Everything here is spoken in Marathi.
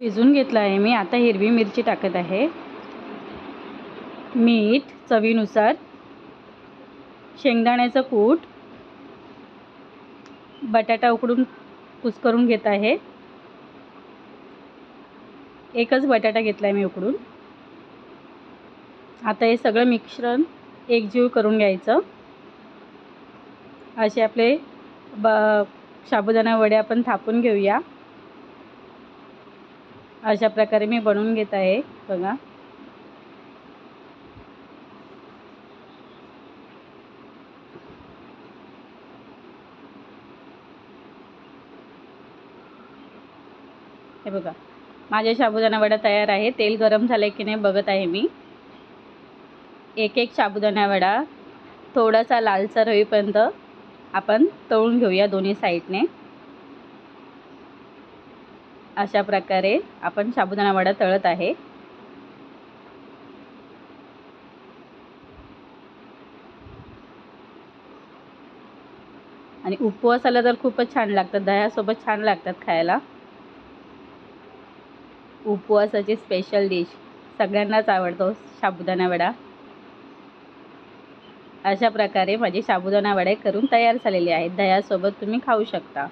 भिजून घेतलं आहे मी. आता हिरवी मिरची टाकत आहे. मीठ चवीनुसार शेंगदाण्याचं कूट बटाटा उकडून कुसकरून घेत आहे. एकच बटाटा घेतला आहे मी उकडून. आता हे सगळं मिश्रण एकजीव करून घ्यायचं. असे आपले ब साबुदाणा वडे आपण थापून घेऊया. अशा प्रकारे मी बनवून घेत आहे. बघा. हे बघा. माझ्या साबुदाणा वडा तयार आहे. तेल गरम झालं की नाही बघत आहे मी. एक एक साबुदाणा वडा थोडासा लालसर होईपर्यंत आपण तळून घेऊया दोन्ही साईडने. अशा प्रकारे आपण साबुदाणा वडा तळत आहे. आणि उपवासाला तर खूपच छान लागतात दह्यासोबत छान लागतात खायला. उपवासाची स्पेशल डिश सगळ्यांनाच आवडतो साबुदाणा वडा. अशा प्रकारे माझे साबुदाणा वडे करून तयार झालेले आहेत. दह्यासोबत तुम्ही खाऊ शकता.